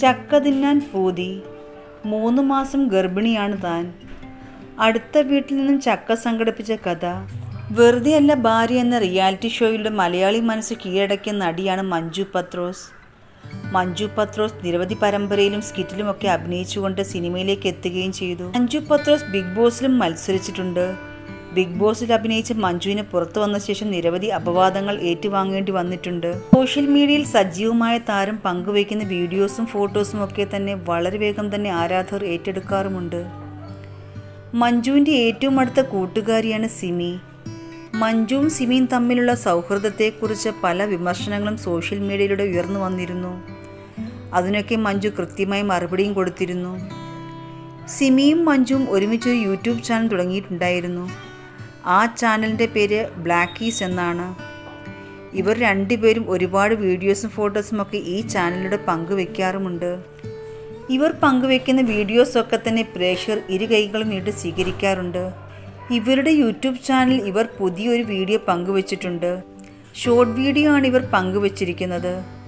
ചക്ക തിന്നാൻ പൂതി. മൂന്ന് മാസം ഗർഭിണിയാണ് താൻ. അടുത്ത വീട്ടിൽ നിന്നും ചക്ക സംഘടിപ്പിച്ച കഥ. വെറുതെയല്ല ഭാര്യ എന്ന റിയാലിറ്റി ഷോയിലൂടെ മലയാളി മനസ്സ് കീഴടക്കിയ നടിയാണ് മഞ്ജു പത്രോസ്. മഞ്ജു പത്രോസ് നിരവധി പരമ്പരയിലും സ്കിറ്റിലുമൊക്കെ അഭിനയിച്ചുകൊണ്ട് സിനിമയിലേക്ക് എത്തുകയും ചെയ്തു. മഞ്ജു പത്രോസ് ബിഗ് ബോസിലും മത്സരിച്ചിട്ടുണ്ട്. ബിഗ് ബോസിൽ അഭിനയിച്ച മഞ്ജുവിന് പുറത്തു വന്ന ശേഷം നിരവധി അപവാദങ്ങൾ ഏറ്റുവാങ്ങേണ്ടി വന്നിട്ടുണ്ട്. സോഷ്യൽ മീഡിയയിൽ സജീവമായ താരം പങ്കുവയ്ക്കുന്ന വീഡിയോസും ഫോട്ടോസും ഒക്കെ തന്നെ വളരെ വേഗം തന്നെ ആരാധകർ ഏറ്റെടുക്കാറുമുണ്ട്. മഞ്ജുവിന്റെ ഏറ്റവും അടുത്ത കൂട്ടുകാരിയാണ് സിമി. മഞ്ജുവും സിമിയും തമ്മിലുള്ള സൗഹൃദത്തെക്കുറിച്ച് പല വിമർശനങ്ങളും സോഷ്യൽ മീഡിയയിലൂടെ ഉയർന്നു വന്നിരുന്നു. അതിനൊക്കെ മഞ്ജു കൃത്യമായി മറുപടിയും കൊടുത്തിരുന്നു. സിമിയും മഞ്ജുവും ഒരുമിച്ച് ഒരു യൂട്യൂബ് ചാനൽ തുടങ്ങിയിട്ടുണ്ടായിരുന്നു. ആ ചാനലിന്റെ പേര് ബ്ലാക്കീസ് എന്നാണ്. ഇവർ രണ്ടുപേരും ഒരുപാട് വീഡിയോസും ഫോട്ടോസും ഒക്കെ ഈ ചാനലിലൂടെ പങ്കുവെക്കാറുമുണ്ട്. ഇവർ പങ്കുവെക്കുന്ന വീഡിയോസൊക്കെ തന്നെ പ്രേക്ഷകർ ഇരു കൈകളും നീട്ടി സ്വീകരിക്കാറുണ്ട്. ഇവരുടെ യൂട്യൂബ് ചാനൽ ഇവർ പുതിയൊരു വീഡിയോ പങ്കുവച്ചിട്ടുണ്ട്. ഷോർട്ട് വീഡിയോ ആണ് ഇവർ പങ്കുവച്ചിരിക്കുന്നത്.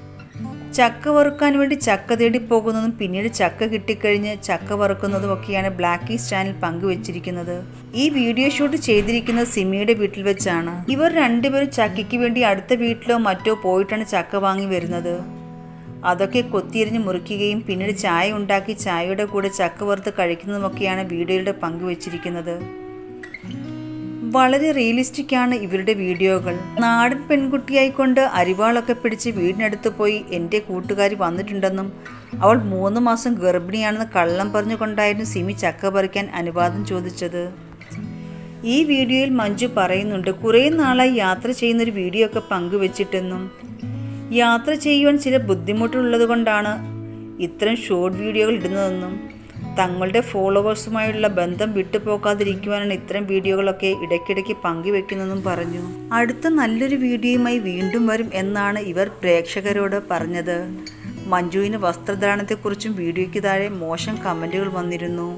ചക്ക വറുക്കാൻ വേണ്ടി ചക്ക തേടി പോകുന്നതും പിന്നീട് ചക്ക കിട്ടിക്കഴിഞ്ഞ് ചക്ക വറുക്കുന്നതും ഒക്കെയാണ് ബ്ലാക്ക് ഈസ് ചാനൽ പങ്കുവച്ചിരിക്കുന്നത്. ഈ വീഡിയോ ഷൂട്ട് ചെയ്തിരിക്കുന്നത് സിമിയുടെ വീട്ടിൽ വെച്ചാണ്. ഇവർ രണ്ടുപേരും ചക്കയ്ക്ക് വേണ്ടി അടുത്ത വീട്ടിലോ മറ്റോ പോയിട്ടാണ് ചക്ക വാങ്ങി വരുന്നത്. അതൊക്കെ കൊത്തിയെരിഞ്ഞ് മുറിക്കുകയും പിന്നീട് ചായ ഉണ്ടാക്കി ചായയുടെ കൂടെ ചക്ക വറുത്ത് കഴിക്കുന്നതുമൊക്കെയാണ് വീഡിയോയുടെ പങ്കുവച്ചിരിക്കുന്നത്. വളരെ റിയലിസ്റ്റിക് ആണ് ഇവരുടെ വീഡിയോകൾ. നാടൻ പെൺകുട്ടിയായിക്കൊണ്ട് അരിവാളൊക്കെ പിടിച്ച് വീടിനടുത്ത് പോയി എന്റെ കൂട്ടുകാരി വന്നിട്ടുണ്ടെന്നും അവൾ മൂന്ന് മാസം ഗർഭിണിയാണെന്ന് കള്ളം പറഞ്ഞുകൊണ്ടായിരുന്നു സിമി ചക്ക പറിക്കാൻ അനുവാദം ചോദിച്ചത്. ഈ വീഡിയോയിൽ മഞ്ജു പറയുന്നുണ്ട് കുറേ നാളായി യാത്ര ചെയ്യുന്നൊരു വീഡിയോ ഒക്കെ പങ്കുവച്ചിട്ടെന്നും. യാത്ര ചെയ്യുവാൻ ചില ബുദ്ധിമുട്ടുള്ളത് കൊണ്ടാണ് ഇത്തരം ഷോർട്ട് വീഡിയോകൾ ഇടുന്നതെന്നും. തങ്ങളുടെ ഫോളോവേഴ്സുമായുള്ള ബന്ധം വിട്ടുപോകാതിരിക്കുവാനാണ് ഇത്തരം വീഡിയോകളൊക്കെ ഇടയ്ക്കിടയ്ക്ക് പങ്കുവെക്കുന്നതെന്നും പറഞ്ഞു. അടുത്ത നല്ലൊരു വീഡിയോയുമായി വീണ്ടും വരും എന്നാണ് ഇവർ പ്രേക്ഷകരോട് പറഞ്ഞത്. മഞ്ജുവിന് വസ്ത്രധാരണത്തെക്കുറിച്ചും വീഡിയോയ്ക്ക് താഴെ മോശം കമന്റുകൾ വന്നിരുന്നു.